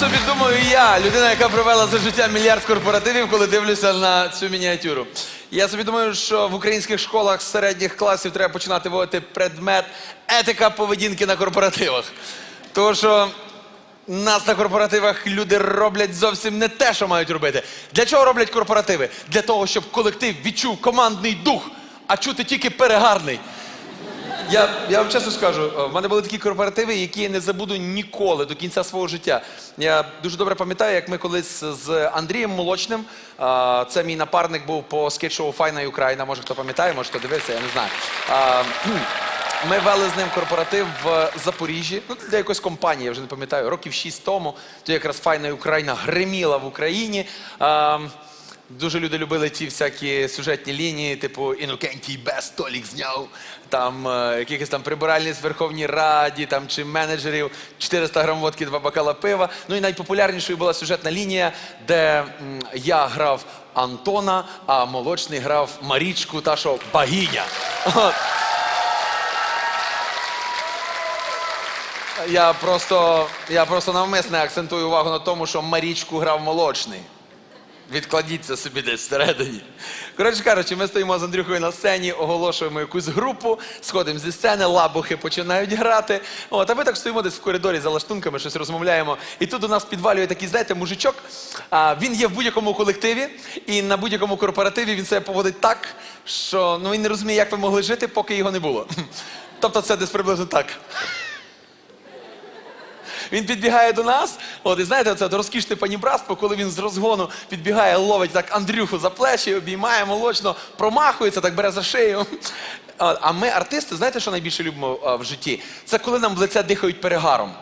собі думаю я, людина, яка провела за життя мільярд корпоративів, коли дивлюся на цю мініатюру. Я собі думаю, що в українських школах середніх класів треба починати вводити предмет етика поведінки на корпоративах. Тому що нас на корпоративах люди роблять зовсім не те, що мають робити. Для чого роблять корпоративи? Для того, щоб колектив відчув командний дух, а чути тільки перегарний. Я, я вам чесно скажу, в мене були такі корпоративи, які я не забуду ніколи до кінця свого життя. Я дуже добре пам'ятаю, як ми колись з Андрієм Молочним, це мій напарник був по скетч-шоу Файна Україна. Може хто пам'ятає, може хто дивився, я не знаю. Ми вели з ним корпоратив в Запоріжжі, ну для якоїсь компанії, я вже не пам'ятаю, років шість тому. То якраз Файна Україна гриміла в Україні. Дуже люди любили ті всякі сюжетні лінії, типу Інокентій Бес Толік зняв, там е, якихось там прибиральниць в Верховній Раді, там чи менеджерів 400 грам водки, два бокала пива. Ну і найпопулярнішою була сюжетна лінія, де я грав Антона, а молочний грав Марічку, та що богиня. Я просто, я просто навмисне акцентую увагу на тому, що Марічку грав молочний. Відкладіть це собі десь всередині. Коротше кажучи, ми стоїмо з Андрюхою на сцені, оголошуємо якусь групу, сходимо зі сцени, лабухи починають грати. От, а ми так стоїмо десь в коридорі за лаштунками, щось розмовляємо. І тут у нас підвалює такий, знаєте, мужичок. А, він є в будь-якому колективі, і на будь-якому корпоративі він себе поводить так, що ну, він не розуміє, як ви могли жити, поки його не було. Тобто це десь приблизно так. Він підбігає до нас. От, і знаєте, це розкішне панібратство, коли він з розгону підбігає, ловить так Андрюху за плечі, обіймає молочно, промахується, так бере за шию. А ми, артисти, знаєте, що найбільше любимо в житті? Це коли нам в лице дихають перегаром.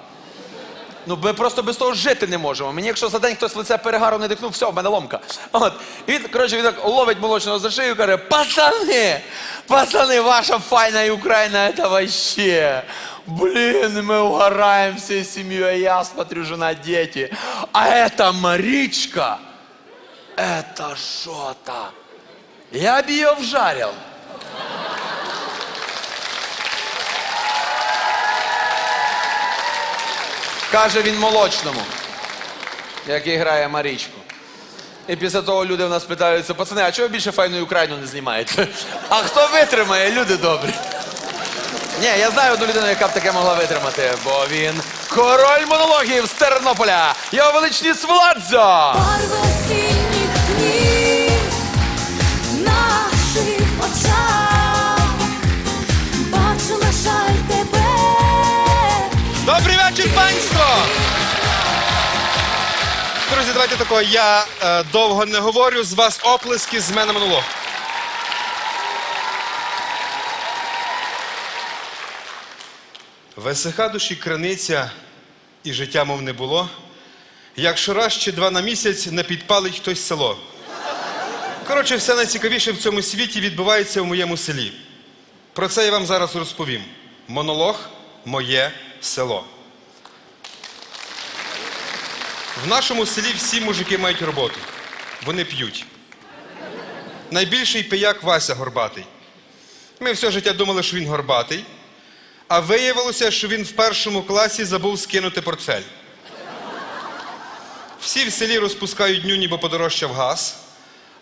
Ну, ми просто без того жити не можемо. Мені, якщо за день хтось в лице перегаром не дихнув, все, в мене ломка. От. І він, коротше, він так ловить молочного за шию і каже: пацани, пацани, ваша файна Україна, это вообще Блин, мы угораем всей семьей, я смотрю, жена, дети. А эта Маричка, это что-то. Я бы ее вжарил. Каже він молочному, який грає Марічку. І після того люди в нас питаються, пацани, а чого ви більше файну Україну не знімаєте? А хто витримає, люди добрі? Ні, я знаю одну людину, яка б таке могла витримати, бо він король монологів з Тернополя. Його величність Владзо! Барва синіх днів в наших очах бачу, на жаль, тебе. Добрий вечір, панство! Друзі, давайте тако. Я е, довго не говорю. З вас оплески, з мене монолог. Висиха душі криниця, і життя мов не було. Якщо раз чи два на місяць не підпалить хтось село. Коротше, все найцікавіше в цьому світі відбувається в моєму селі. Про це я вам зараз розповім. Монолог Моє село. В нашому селі всі мужики мають роботу. Вони п'ють. Найбільший пияк Вася Горбатий. Ми все життя думали, що він горбатий, а виявилося, що він в першому класі забув скинути портфель. Всі в селі розпускають нюні, бо подорожчав газ.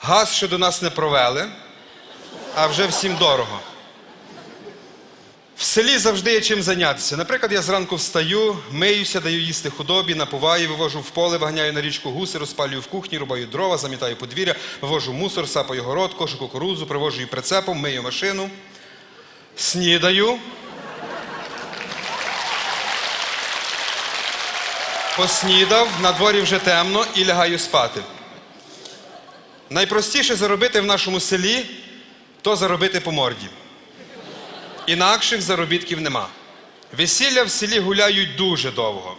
Газ ще до нас не провели, а вже всім дорого. В селі завжди є чим зайнятися. Наприклад, я зранку встаю, миюся, даю їсти худобі, напуваю, вивожу в поле, виганяю на річку гуси, розпалюю в кухні, рубаю дрова, замітаю подвір'я, вивожу мусор, сапаю город, кошу кукурудзу, привожу її прицепом, мию машину, снідаю. Поснідав, на дворі вже темно і лягаю спати. Найпростіше заробити в нашому селі то заробити по морді. Інакших заробітків нема. Весілля в селі гуляють дуже довго.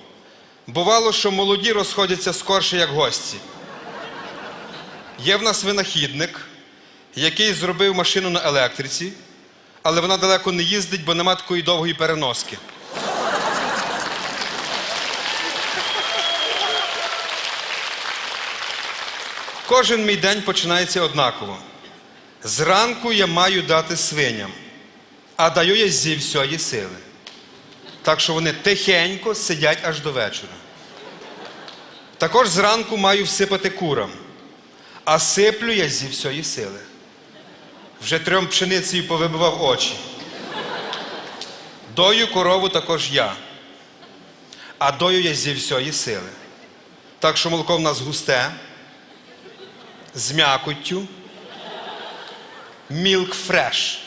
Бувало, що молоді розходяться скорше, як гості. Є в нас винахідник, який зробив машину на електриці, але вона далеко не їздить, бо нема такої довгої переноски. Кожен мій день починається однаково. Зранку я маю дати свиням, а даю я зі всієї сили. Так що вони тихенько сидять аж до вечора. Також зранку маю всипати курам, а сиплю я зі всієї сили. Вже трьом пшеницею повибивав очі. Дою корову також я, а дою я зі всієї сили. Так що молоко в нас густе, з м'якоттю, мілк фреш.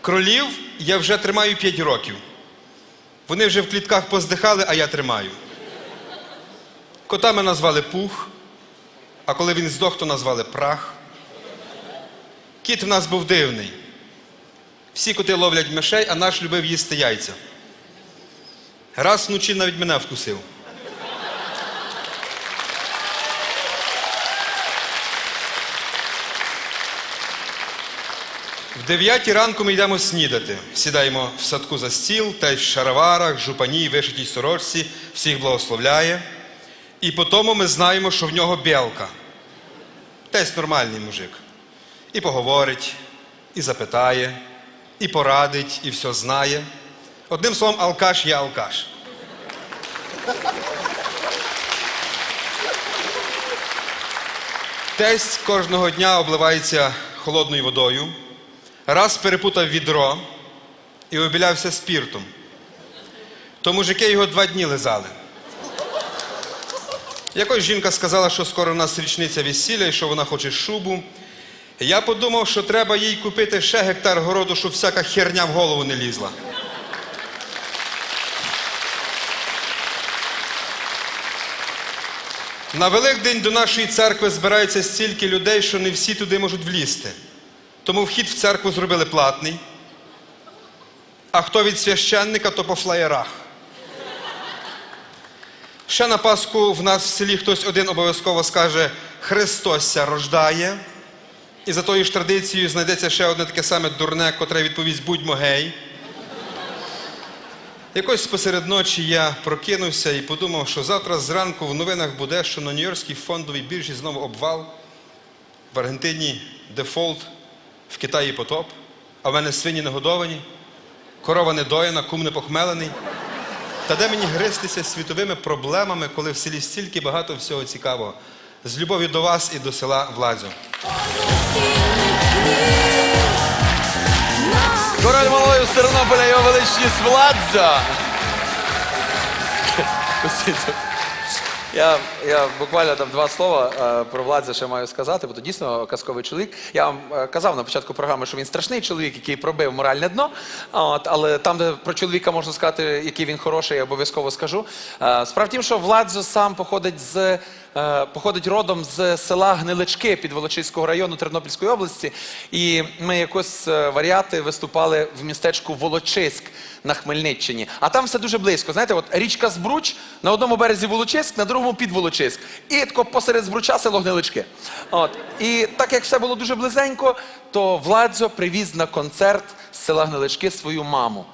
Кролів я вже тримаю 5 років. Вони вже в клітках поздихали, а я тримаю. Кота ми назвали пух, а коли він здох, то назвали прах. Кіт в нас був дивний. Всі коти ловлять мишей, а наш любив їсти яйця. Раз вночі навіть мене вкусив. Дев'ятій ранку ми йдемо снідати. Сідаємо в садку за стіл, та й в шароварах, жупаній, вишитій сорочці, всіх благословляє. І по тому ми знаємо, що в нього білка. Тесть нормальний мужик. І поговорить, і запитає, і порадить, і все знає. Одним словом, алкаш є алкаш. Тесть кожного дня обливається холодною водою, раз перепутав відро і обілявся спіртом. То мужики його два дні лизали. Якось жінка сказала, що скоро в нас річниця весілля і що вона хоче шубу. Я подумав, що треба їй купити ще гектар городу, щоб всяка херня в голову не лізла. На Великдень до нашої церкви збирається стільки людей, що не всі туди можуть влізти. Тому вхід в церкву зробили платний. А хто від священника, то по флаєрах. Ще на Пасху в нас в селі хтось один обов'язково скаже Христося рождає. І за тою ж традицією знайдеться ще одне таке саме дурне, котре відповість будьмо гей. Якось посеред ночі я прокинувся і подумав, що завтра зранку в новинах буде, що на Нью-Йоркській фондовій біржі знову обвал, в Аргентині дефолт, в Китаї потоп, а в мене свині не годовані, корова не доїна, кум не похмелений. Та де мені гристися світовими проблемами, коли в селі стільки багато всього цікавого? З любов'ю до вас і до села Владзю. Король малою з Тернополя його величність Владза. Я, я буквально там два слова е, про Владзя ще маю сказати, бо то дійсно казковий чоловік. Я вам е, казав на початку програми, що він страшний чоловік, який пробив моральне дно. От, але там, де про чоловіка можна сказати, який він хороший, я обов'язково скажу. Е, Справді, що Владзо сам походить з. Е, Походить родом з села Гнилички під Волочиського району Тернопільської області, і ми якось е, варіати виступали в містечку Волочиськ на Хмельниччині. А там все дуже близько. Знаєте, от річка Збруч на одному березі Волочиськ, на другому під Волочиськ. І тако посеред Збруча село Гнилички. От. І так як все було дуже близенько, то Владзо привіз на концерт з села Гнилички свою маму.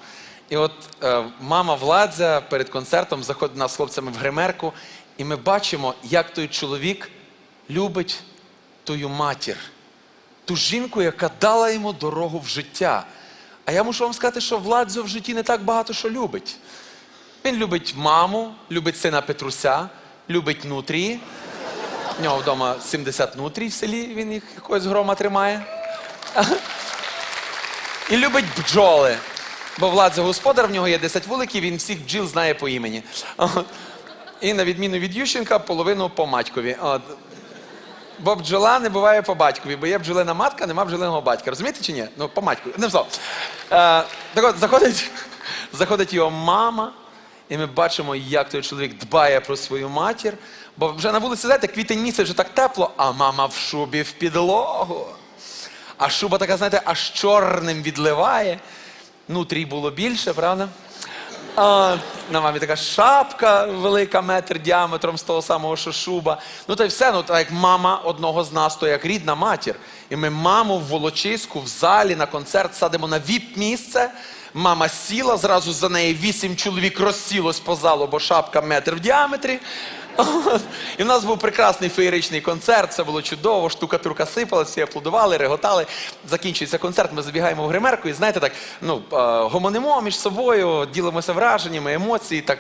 І от е, мама Владзя перед концертом заходить нас з хлопцями в гримерку, і ми бачимо, як той чоловік любить тою матір, ту жінку, яка дала йому дорогу в життя. А я мушу вам сказати, що Владзо в житті не так багато що любить. Він любить маму, любить сина Петруся, любить нутрії. У нього вдома 70 нутрій в селі, він їх якогось грома тримає. І любить бджоли. Бо Владзо господар, в нього є 10 вуликів, він всіх бджіл знає по імені. І на відміну від Ющенка, половину по матькові. От. Бо бджола не буває по батькові, бо є бджолина матка, нема бджолиного батька. Розумієте чи ні? Ну, по матькові. Не все. Е, так от, заходить, заходить його мама, і ми бачимо, як той чоловік дбає про свою матір. Бо вже на вулиці, знаєте, квітень місяць вже так тепло, а мама в шубі в підлогу. А шуба така, знаєте, аж чорним відливає. Нутрій було більше, правда? А, на мамі така шапка велика, метр діаметром з того самого, що шуба. Ну та й все, ну так як мама одного з нас, то як рідна матір. І ми маму в Волочиську в залі на концерт садимо на віп-місце. Мама сіла, зразу за неї вісім чоловік розсілось по залу, бо шапка метр в діаметрі. І в нас був прекрасний феєричний концерт, це було чудово, штукатурка сипалася, всі аплодували, реготали. Закінчується концерт, ми забігаємо в гримерку і знаєте, так ну, е, гомонимо між собою, ділимося враженнями, емоції. Так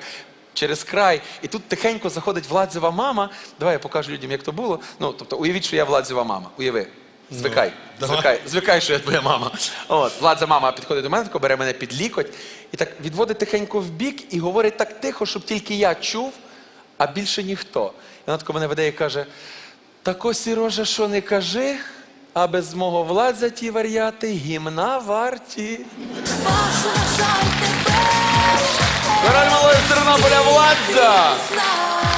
через край. І тут тихенько заходить Владзева мама. Давай я покажу людям, як то було. Ну, тобто, уявіть, що я Владзева мама. Уяви. Звикай, давай. звикай, звикай, що я твоя мама. От, Владза мама підходить до мене, тако бере мене під лікоть і так відводить тихенько в бік і говорить так тихо, щоб тільки я чув, а більше ніхто. І вона тако мене веде і каже: так ось, Роже, що не кажи, а без мого владзя ті вар'яти гімна варті. Король малої Тернополя Владза! знай.